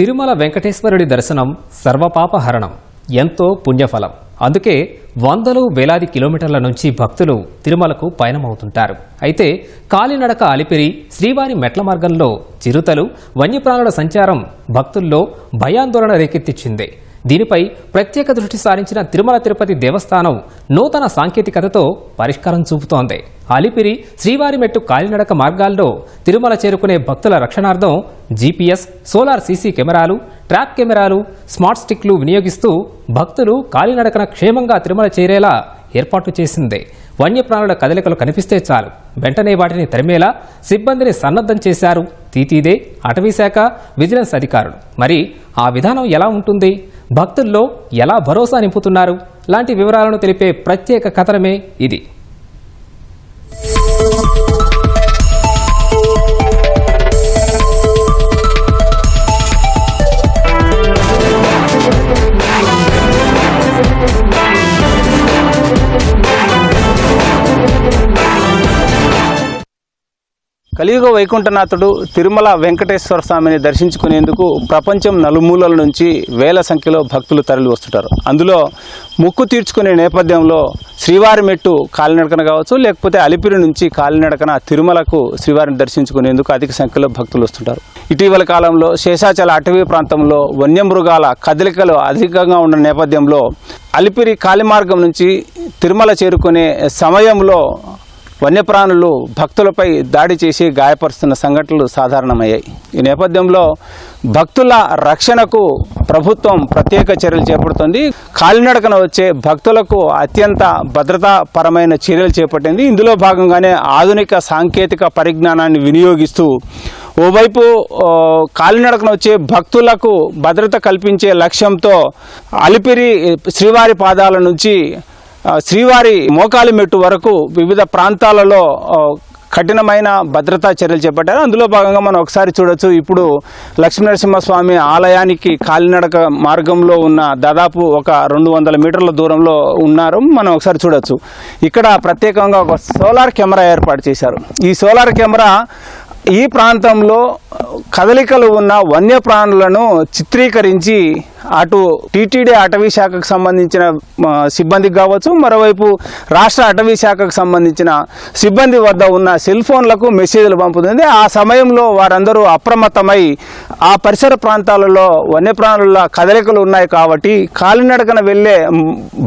తిరుమల వెంకటేశ్వరుడి దర్శనం సర్వపాపహరణం ఎంతో పుణ్యఫలం. అందుకే వందలు వేలాది కిలోమీటర్ల నుంచి భక్తులు తిరుమలకు పయనమవుతుంటారు. అయితే కాలినడక అలిపిరి శ్రీవారి మెట్ల మార్గంలో చిరుతలు వన్యప్రాణుల సంచారం భక్తుల్లో భయాందోళన రేకెత్తించింది దీనిపై ప్రత్యేక దృష్టి సారించిన తిరుమల తిరుపతి దేవస్థానం నూతన సాంకేతికతతో పరిష్కారం చూపుతోంది. అలిపిరి శ్రీవారిమెట్టు కాలినడక మార్గాల్లో తిరుమల చేరుకునే భక్తుల రక్షణార్థం జీపీఎస్ సోలార్ సీసీ కెమెరాలు ట్రాప్ కెమెరాలు స్మార్ట్ స్టిక్లు వినియోగిస్తూ భక్తులు కాలినడకన క్షేమంగా తిరుమల చేరేలా ఏర్పాటు చేసింది. వన్యప్రాణుల కదలికలు కనిపిస్తే చాలు. వెంటనే వాటిని తరిమేలా సిబ్బందిని సన్నద్ధం చేశారు తీతీదే అటవీశాఖ విజిలెన్స్ అధికారులు. మరి ఆ విధానం ఎలా ఉంటుంది? భక్తుల్లో ఎలా భరోసా నింపుతున్నారు? లాంటి వివరాలను తెలిపే ప్రత్యేక కథనమే ఇది. కలియుగ వైకుంఠనాథుడు తిరుమల వెంకటేశ్వర స్వామిని దర్శించుకునేందుకు ప్రపంచం నలుమూలల నుంచి వేల సంఖ్యలో భక్తులు తరలి వస్తుంటారు. అందులో ముక్కు తీర్చుకునే నేపథ్యంలో శ్రీవారి మెట్టు కాలినడకన కావచ్చు లేకపోతే అలిపిరి నుంచి కాలినడకన తిరుమలకు శ్రీవారిని దర్శించుకునేందుకు అధిక సంఖ్యలో భక్తులు వస్తుంటారు. ఇటీవల కాలంలో శేషాచల అటవీ ప్రాంతంలో వన్యమృగాల కదలికలు అధికంగా ఉన్న నేపథ్యంలో అలిపిరి కాలిమార్గం నుంచి తిరుమల చేరుకునే సమయంలో వన్యప్రాణులు భక్తులపై దాడి చేసి గాయపరుస్తున్న సంఘటనలు సాధారణమయ్యాయి. ఈ నేపథ్యంలో భక్తుల రక్షణకు ప్రభుత్వం ప్రత్యేక చర్యలు చేపడుతుంది. కాలినడకన వచ్చే భక్తులకు అత్యంత భద్రతాపరమైన చర్యలు చేపట్టింది. ఇందులో భాగంగానే ఆధునిక సాంకేతిక పరిజ్ఞానాన్ని వినియోగిస్తూ ఓవైపు కాలినడకన వచ్చే భక్తులకు భద్రత కల్పించే లక్ష్యంతో అలిపిరి శ్రీవారి పాదాల నుంచి శ్రీవారి మోకాలి మెట్టు వరకు వివిధ ప్రాంతాలలో కఠినమైన భద్రతా చర్యలు చేపట్టారు. అందులో భాగంగా మనం ఒకసారి చూడొచ్చు ఇప్పుడు లక్ష్మీనరసింహస్వామి ఆలయానికి కాలినడక మార్గంలో ఉన్న దాదాపు ఒక రెండు వందల మీటర్ల దూరంలో ఉన్నారు. మనం ఒకసారి చూడొచ్చు. ఇక్కడ ప్రత్యేకంగా ఒక సోలార్ కెమెరా ఏర్పాటు చేశారు. ఈ సోలార్ కెమెరా ఈ ప్రాంతంలో కదలికలు ఉన్న వన్యప్రాణులను చిత్రీకరించి అటు టీటీడీ అటవీ శాఖకు సంబంధించిన సిబ్బందికి కావచ్చు మరోవైపు రాష్ట్ర అటవీ శాఖకు సంబంధించిన సిబ్బంది వద్ద ఉన్న సెల్ ఫోన్లకు మెసేజ్లు పంపుతుంది. ఆ సమయంలో వారందరూ అప్రమత్తమై ఆ పరిసర ప్రాంతాలలో వన్యప్రాణుల కదలికలు ఉన్నాయి కాబట్టి కాలినడకన వెళ్ళే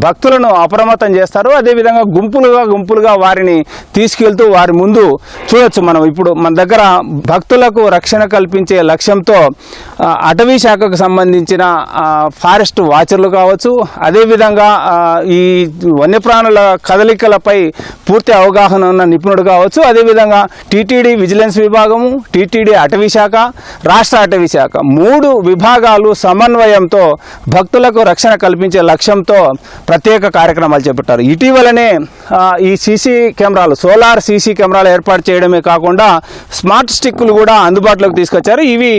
భక్తులను అప్రమత్తం చేస్తారు. అదేవిధంగా గుంపులుగా గుంపులుగా వారిని తీసుకెళ్తూ వారి ముందు చూడొచ్చు మనం. ఇప్పుడు మన దగ్గర భక్తులకు రక్షణ కల్పించే లక్ష్యంతో అటవీ శాఖకు సంబంధించిన ఆ, ఫారెస్ట్ వాచర్లు కావచ్చు అదేవిధంగా ఈ వన్యప్రాణుల కదలికలపై పూర్తి అవగాహన ఉన్న నిపుణుడు కావచ్చు అదేవిధంగా టీటీడీ విజిలెన్స్ విభాగము టీటీడీ అటవీ శాఖ రాష్ట్ర అటవీ శాఖ మూడు విభాగాలు సమన్వయంతో భక్తులకు రక్షణ కల్పించే లక్ష్యంతో ప్రత్యేక కార్యక్రమాలు చేపట్టారు. ఇటీవలనే ఈ సీసీ కెమెరాలు సోలార్ సీసీ కెమెరాలు ఏర్పాటు చేయడమే కాకుండా స్మార్ట్ స్టిక్లు కూడా అందుబాటులోకి తీసుకొచ్చారు. ఇవి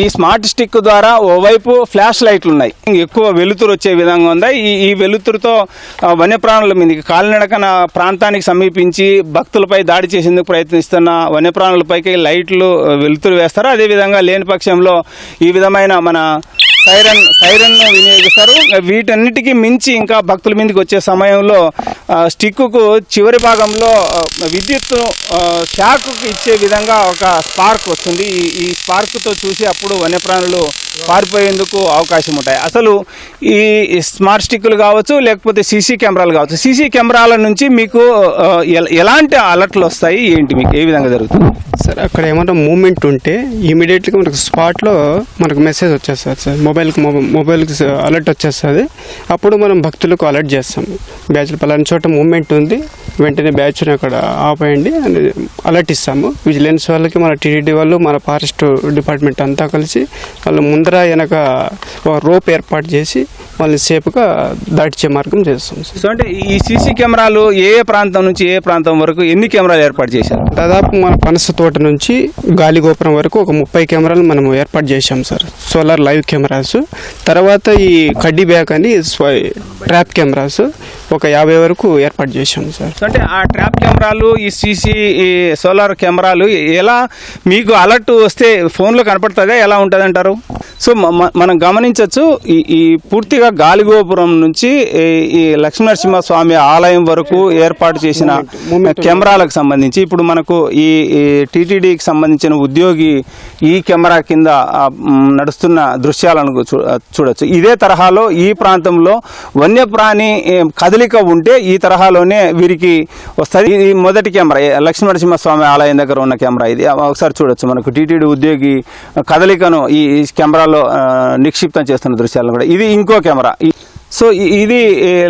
ఈ స్మార్ట్ స్టిక్ ద్వారా ఓవైపు ఫ్లాష్ లైట్లు ఉన్నాయి. ఎక్కువ వెలుతురు వచ్చే విధంగా ఉంది. ఈ ఈ వెలుతురుతో వన్యప్రాణుల మీదకి కాలినడకన ప్రాంతానికి సమీపించి భక్తులపై దాడి చేసేందుకు ప్రయత్నిస్తున్న వన్యప్రాణులపైకి లైట్లు వెలుతురు వేస్తారు. అదేవిధంగా లేని పక్షంలో ఈ విధమైన మన సైరన్ సైరన్ వినియోగిస్తారు. వీటన్నిటికీ మించి ఇంకా భక్తుల మీదకి వచ్చే సమయంలో స్టిక్కు స్టిక్కుకు చివరి భాగంలో విద్యుత్ ఆ, ఇచ్చే విధంగా ఒక స్పార్క్ వస్తుంది. ఈ- ఈ స్పార్క్తో చూసి అప్పుడు వన్యప్రాణులు పారిపోయేందుకు అవకాశం ఉంటాయి. అసలు ఈ స్మార్ట్ స్టిక్కులు కావచ్చు లేకపోతే సీసీ కెమెరాలు కావచ్చు సీసీ కెమెరాల నుంచి మీకు ఎలాంటి అలర్ట్లు వస్తాయి? ఏంటి మీకు ఏ విధంగా జరుగుతుంది? సార్ అక్కడ ఏమైనా మూమెంట్ ఉంటే ఇమీడియట్గా మనకు స్పాట్లో మనకు మెసేజ్ వచ్చేస్తుంది సార్. మొబైల్కి మొబైల్కి అలర్ట్ వచ్చేస్తుంది. అప్పుడు మనం భక్తులకు అలర్ట్ చేస్తాం. బ్యాచ్లు పలాని చోట మూమెంట్ ఉంది వెంటనే బ్యాచ్ని అక్కడ ఆపేయండి అని అలర్ట్ ఇస్తాము. విజిలెన్స్ వాళ్ళకి మన టీడీడీ వాళ్ళు మన ఫారెస్ట్ డిపార్ట్మెంట్ అంతా కలిసి వాళ్ళు ముందర వెనక ఒక రోప్ ఏర్పాటు చేసి వాళ్ళని సేఫ్గా దాటించే మార్గం చేస్తాం సార్. సో అంటే ఈ సీసీ కెమెరాలు ఏ ఏ ప్రాంతం నుంచి ఏ ప్రాంతం వరకు ఎన్ని కెమెరాలు ఏర్పాటు చేశారు? దాదాపు మన పనస తోట నుంచి గాలి గోపురం వరకు ఒక ముప్పై కెమెరాలు మనం ఏర్పాటు చేశాం సార్. Solar live cameras. తర్వాత ఈ కడ్డీ బ్యాక్ అని ట్రాప్ కెమెరాస్ ఒక యాభై వరకు ఏర్పాటు చేశాం సార్. అంటే ఆ ట్రాప్ కెమెరాలు ఈ సీసీ ఈ సోలార్ కెమెరాలు ఎలా మీకు అలర్ట్ వస్తే ఫోన్లో కనపడుతుందా? ఎలా ఉంటుంది అంటారు సో మనం గమనించవచ్చు ఈ ఈ పూర్తిగా గాలిగోపురం నుంచి ఈ- ఈ లక్ష్మీనరసింహ స్వామి ఆలయం వరకు ఏర్పాటు చేసిన కెమెరాలకు సంబంధించి ఇప్పుడు మనకు ఈ టీటీడీకి సంబంధించిన ఉద్యోగి ఈ కెమెరా కింద నడుస్తున్న దృశ్యాలను చూడొచ్చు. ఇదే తరహాలో ఈ ప్రాంతంలో వన్యప్రాణి కదలిక ఉంటే ఈ తరహాలోనే వీరికి వస్తుంది. ఇది మొదటి కెమెరా ఏ, లక్ష్మీనరసింహ స్వామి ఆలయం దగ్గర ఉన్న కెమెరా ఇది. ఒకసారి చూడొచ్చు మనకు టీటీడీ ఉద్యోగి కదలికను ఈ కెమెరాలో నిక్షిప్తం చేస్తున్న దృశ్యాలను కూడా. ఇది ఇంకో కెమెరా. ఈ- సో ఇది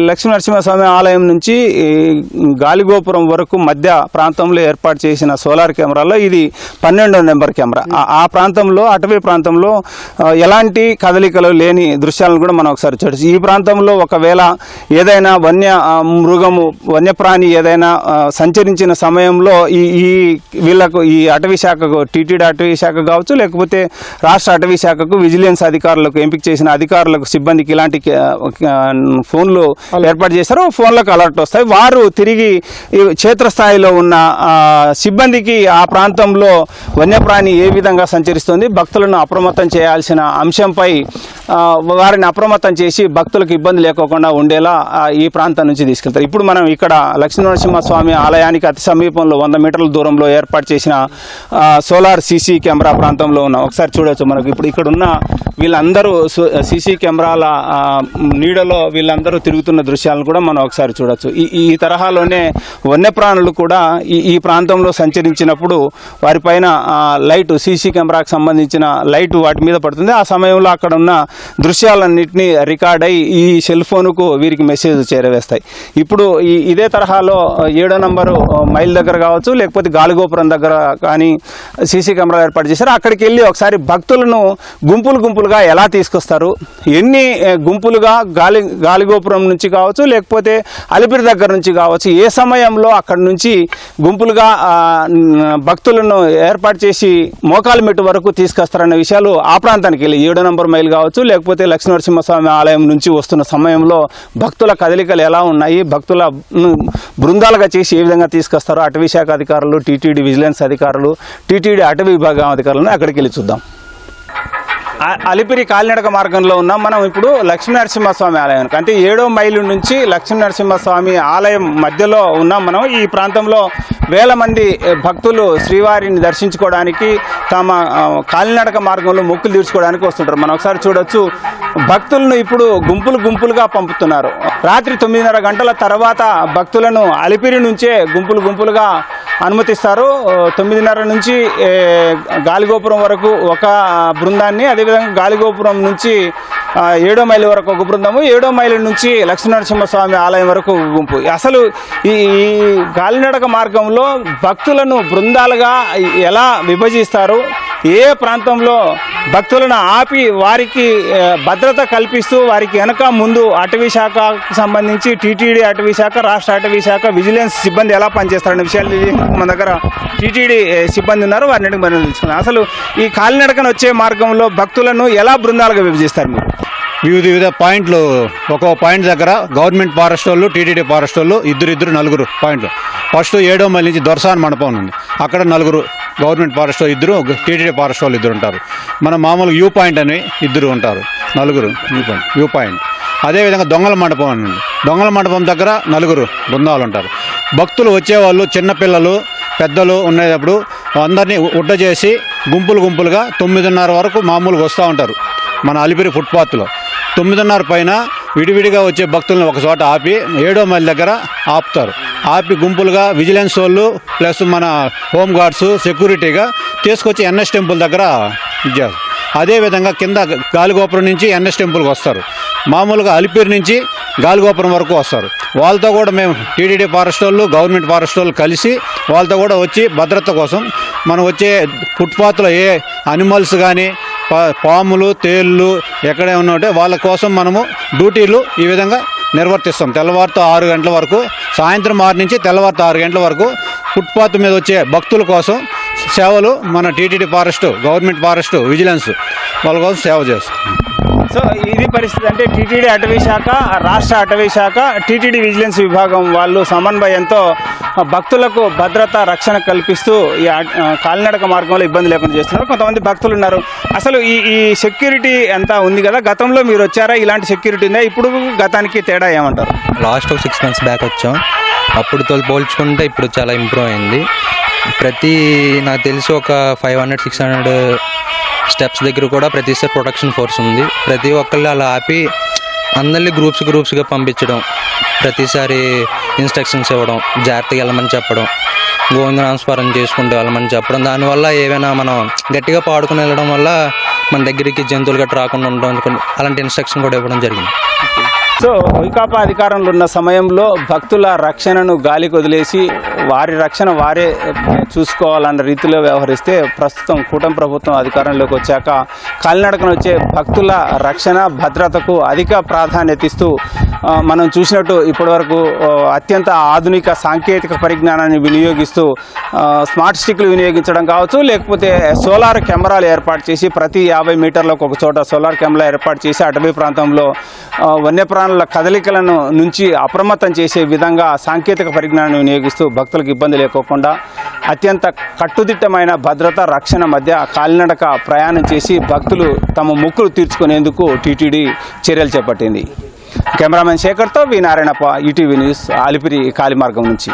లక్ష్మీ నరసింహస్వామి ఆలయం నుంచి గాలిగోపురం వరకు మధ్య ప్రాంతంలో ఏర్పాటు చేసిన సోలార్ కెమెరాలో ఇది పన్నెండో నెంబర్ కెమెరా. ఆ- ప్రాంతంలో అటవీ ప్రాంతంలో ఎలాంటి కదలికలు లేని దృశ్యాలను కూడా మనం ఒకసారి చూడచ్చు. ఈ ప్రాంతంలో ఒకవేళ ఏదైనా వన్య మృగము వన్యప్రాణి ఏదైనా సంచరించిన సమయంలో ఈ ఈ వీళ్ళకు ఈ అటవీ శాఖకు టీటీడీ అటవీ శాఖ కావచ్చు లేకపోతే రాష్ట్ర అటవీ శాఖకు విజిలెన్స్ అధికారులకు ఎంపిక చేసిన అధికారులకు సిబ్బందికి ఇలాంటి ఫోన్లు ఏర్పాటు చేశారు ఫోన్లకు అలర్ట్ వస్తాయి. వారు తిరిగి క్షేత్రస్థాయిలో ఉన్న సిబ్బందికి ఆ ప్రాంతంలో వన్యప్రాణి ఏ విధంగా సంచరిస్తుంది భక్తులను అప్రమత్తం చేయాల్సిన అంశంపై వారిని అప్రమత్తం చేసి భక్తులకు ఇబ్బంది లేకోకుండా ఉండేలా ఈ ప్రాంతం నుంచి తీసుకెళ్తారు. ఇప్పుడు మనం ఇక్కడ లక్ష్మీనరసింహ స్వామి ఆలయానికి అతి సమీపంలో వంద మీటర్ల దూరంలో ఏర్పాటు చేసిన సోలార్ సీసీ కెమెరా ప్రాంతంలో ఉన్నాం. ఒకసారి చూడొచ్చు మనకు. ఇప్పుడు ఇక్కడ ఉన్న వీళ్ళందరూ సీసీ కెమెరాల ఆ, నీడలో వీళ్ళందరూ తిరుగుతున్న దృశ్యాలను కూడా మనం ఒకసారి చూడొచ్చు. ఈ ఈ తరహాలోనే వన్యప్రాణులు కూడా ఈ ఈ ప్రాంతంలో సంచరించినప్పుడు వారిపైన లైట్ సీసీ కెమెరాకు సంబంధించిన లైట్ వాటి మీద పడుతుంది. ఆ సమయంలో అక్కడ ఉన్న దృశ్యాలన్నింటినీ రికార్డ్ అయ్యి ఈ సెల్ ఫోన్కు వీరికి మెసేజ్ చేరవేస్తాయి. ఇప్పుడు ఈ ఇదే తరహాలో ఏడో నంబరు మైల్ దగ్గర కావచ్చు లేకపోతే గాలిగోపురం దగ్గర కానీ సీసీ కెమెరా ఏర్పాటు చేశారు. అక్కడికి వెళ్ళి ఒకసారి భక్తులను గుంపులు గుంపులుగా ఎలా తీసుకొస్తారు? ఎన్ని గుంపులుగా గాలి గాలి గాలిగోపురం నుంచి కావచ్చు లేకపోతే అలిపిరి దగ్గర నుంచి కావచ్చు ఏ సమయంలో అక్కడి నుంచి గుంపులుగా భక్తులను ఏర్పాటు చేసి మోకాలు మెట్టు వరకు తీసుకొస్తారన్న విషయాలు ఆ ప్రాంతానికి వెళ్ళి. ఏడో నంబర్ మైల్ కావచ్చు లేకపోతే లక్ష్మీనరసింహస్వామి ఆలయం నుంచి వస్తున్న సమయంలో భక్తుల కదలికలు ఎలా ఉన్నాయి భక్తుల ను బృందాలుగా చేసి ఏ విధంగా తీసుకొస్తారో అటవీ శాఖ అధికారులు టీటీడీ విజిలెన్స్ అధికారులు టీటీడీ అటవీ విభాగం అధికారులను అక్కడికి వెళ్ళి చూద్దాం. అలిపిరి కాలినడక మార్గంలో ఉన్నాం మనం ఇప్పుడు లక్ష్మీనరసింహస్వామి ఆలయానికి అంటే ఏడో మైలు నుంచి లక్ష్మీనరసింహస్వామి ఆలయం మధ్యలో ఉన్నాం మనం ఈ ప్రాంతంలో వేల మంది భక్తులు శ్రీవారిని దర్శించుకోవడానికి తమ కాలినడక మార్గంలో మొక్కులు తీర్చుకోవడానికి వస్తుంటారు. మనం ఒకసారి చూడొచ్చు. భక్తులను ఇప్పుడు గుంపులు గుంపులుగా పంపుతున్నారు. రాత్రి తొమ్మిదిన్నర గంటల తర్వాత భక్తులను అలిపిరి నుంచే గుంపులు గుంపులుగా అనుమతిస్తారు. తొమ్మిదిన్నర నుంచి గాలిగోపురం వరకు ఒక బృందాన్ని అదేవిధంగా గాలిగోపురం నుంచి ఏడో మైలు వరకు ఒక బృందము ఏడో మైలు నుంచి లక్ష్మీనరసింహస్వామి ఆలయం వరకు గుంపు. అసలు ఈ ఈ గాలినడక మార్గంలో భక్తులను బృందాలుగా ఎలా విభజిస్తారు? ఏ ప్రాంతంలో భక్తులను ఆపి వారికి భద్రత కల్పిస్తూ వారికి వెనక ముందు అటవీ శాఖకు సంబంధించి టీటీడీ అటవీ శాఖ రాష్ట్ర అటవీ శాఖ విజిలెన్స్ సిబ్బంది ఎలా పనిచేస్తారనే విషయాలు మన దగ్గర టీటీడీ సిబ్బంది ఉన్నారు. వారిని మనం తెలుసుకున్నాం అసలు ఈ కాలినడకన వచ్చే మార్గంలో భక్తులను ఎలా బృందాలుగా విభజిస్తారు మీరు? వివిధ వివిధ పాయింట్లు. ఒక్కో పాయింట్ దగ్గర గవర్నమెంట్ ఫారెస్ట్ వాళ్ళు టీటీడీ ఫారెస్ట్ వాళ్ళు ఇద్దరు ఇద్దరు నలుగురు పాయింట్లు. ఫస్ట్ ఏడో మైల్ నుంచి దొరసాన్ మండపం ఉంది. అక్కడ నలుగురు గవర్నమెంట్ ఫారెస్ట్ ఇద్దరు టీటీడీ ఫారెస్ట్ వాళ్ళు ఇద్దరు ఉంటారు. మన మామూలు వ్యూ పాయింట్ అని ఇద్దరు ఉంటారు. నలుగురు వ్యూ పాయింట్ వ్యూ పాయింట్. అదేవిధంగా దొంగల మండపం అని ఉంది. దొంగల మండపం దగ్గర నలుగురు బృందాలు ఉంటారు. భక్తులు వచ్చేవాళ్ళు చిన్నపిల్లలు పెద్దలు ఉండేటప్పుడు అందరినీ ఉడ్డ చేసి గుంపులు గుంపులుగా తొమ్మిదిన్నర వరకు మామూలుగా వస్తూ ఉంటారు. మన అలిపిరి ఫుట్పాత్లో తొమ్మిదిన్నర పైన విడివిడిగా వచ్చే భక్తులను ఒక చోట ఆపి ఏడో మైల్ దగ్గర ఆపుతారు. ఆపి గుంపులుగా విజిలెన్స్ వాళ్ళు ప్లస్ మన హోమ్ గార్డ్స్ సెక్యూరిటీగా తీసుకొచ్చి ఎన్ఎస్ టెంపుల్ దగ్గర ఇచ్చారు. అదేవిధంగా కింద గాలిగోపురం నుంచి ఎన్ఎస్ టెంపుల్కి వస్తారు. మామూలుగా అలిపిరి నుంచి గాలిగోపురం వరకు వస్తారు. వాళ్ళతో కూడా మేము టీడీడీ ఫారెస్ట్ వాళ్ళు గవర్నమెంట్ ఫారెస్ట్ వాళ్ళు కలిసి వాళ్ళతో కూడా వచ్చి భద్రత కోసం మనం వచ్చే ఫుట్పాత్లో ఏ అనిమల్స్ కానీ పాములు తేళ్ళు ఎక్కడే ఉన్నట్టే వాళ్ళ కోసం మనము డ్యూటీలు ఈ విధంగా నిర్వర్తిస్తాం. తెల్లవారుతో ఆరు గంటల వరకు సాయంత్రం ఆరు నుంచి తెల్లవారుతో ఆరు గంటల వరకు ఫుట్పాత్ మీద వచ్చే భక్తుల కోసం సేవలు మన TTD forest government forest vigilance వాళ్ళ కోసం సేవ చేస్తాం. సో ఇది పరిస్థితి అంటే టీటీడీ అటవీ శాఖ రాష్ట్ర అటవీ శాఖ టీటీడీ విజిలెన్స్ విభాగం వాళ్ళు సమన్వయంతో భక్తులకు భద్రత రక్షణ కల్పిస్తూ ఈ కాలినడక మార్గంలో ఇబ్బంది లేకుండా చేస్తున్నారు. కొంతమంది భక్తులు ఉన్నారు. అసలు ఈ ఈ సెక్యూరిటీ అంతా ఉంది కదా గతంలో మీరు వచ్చారా? ఇలాంటి సెక్యూరిటీ ఉందా? ఇప్పుడు గతానికి తేడా ఏమంటారు? లాస్ట్ సిక్స్ మంత్స్ బ్యాక్ వచ్చాం. అప్పుడుతో పోల్చుకుంటే ఇప్పుడు చాలా ఇంప్రూవ్ అయింది. ప్రతి నాకు తెలిసి ఒక five hundred six hundred steps దగ్గర కూడా ప్రతిసారి ప్రొటెక్షన్ ఫోర్స్ ఉంది. ప్రతి ఒక్కళ్ళు అలా ఆపి అందరినీ గ్రూప్స్ గ్రూప్స్గా పంపించడం ప్రతిసారి ఇన్స్ట్రక్షన్స్ ఇవ్వడం జాగ్రత్తగా వెళ్ళమని చెప్పడం గోవింద నమస్కారం చేసుకుంటూ వెళ్ళమని చెప్పడం. దానివల్ల ఏవైనా మనం గట్టిగా పాడుకుని వెళ్ళడం వల్ల మన దగ్గరికి జంతువులు గట్రా రాకుండా ఉండడం అలాంటి ఇన్స్ట్రక్షన్ కూడా ఇవ్వడం జరిగింది. సో వైకాపా అధికారంలో ఉన్న సమయంలో భక్తుల రక్షణను గాలికి వదిలేసి వారి రక్షణ వారే చూసుకోవాలన్న రీతిలో వ్యవహరిస్తే ప్రస్తుతం కూటమి ప్రభుత్వం అధికారంలోకి వచ్చాక కాలినడకన వచ్చే భక్తుల రక్షణ భద్రతకు అధిక ప్రాధాన్యత ఇస్తూ మనం చూసినట్టు ఇప్పటివరకు అత్యంత ఆధునిక సాంకేతిక పరిజ్ఞానాన్ని వినియోగిస్తూ స్మార్ట్ స్టిక్లు వినియోగించడం కావచ్చు లేకపోతే సోలార్ కెమెరాలు ఏర్పాటు చేసి ప్రతి యాభై మీటర్లకు ఒక చోట సోలార్ కెమెరా ఏర్పాటు చేసి అటవీ ప్రాంతంలో వన్యప్రాణుల కదలికలను నుంచి అప్రమత్తం చేసే విధంగా సాంకేతిక పరిజ్ఞానాన్ని వినియోగిస్తూ భక్తులకు ఇబ్బంది లేకోకుండా అత్యంత కట్టుదిట్టమైన భద్రత రక్షణ మధ్య కాలినడక ప్రయాణం చేసి భక్తులు తమ ముక్కులు తీర్చుకునేందుకు టీటీడీ చర్యలు చేపట్టింది. Cameraman శేఖర్తో V Narayanappa ETV news Alipiri కాలిమార్గం నుంచి.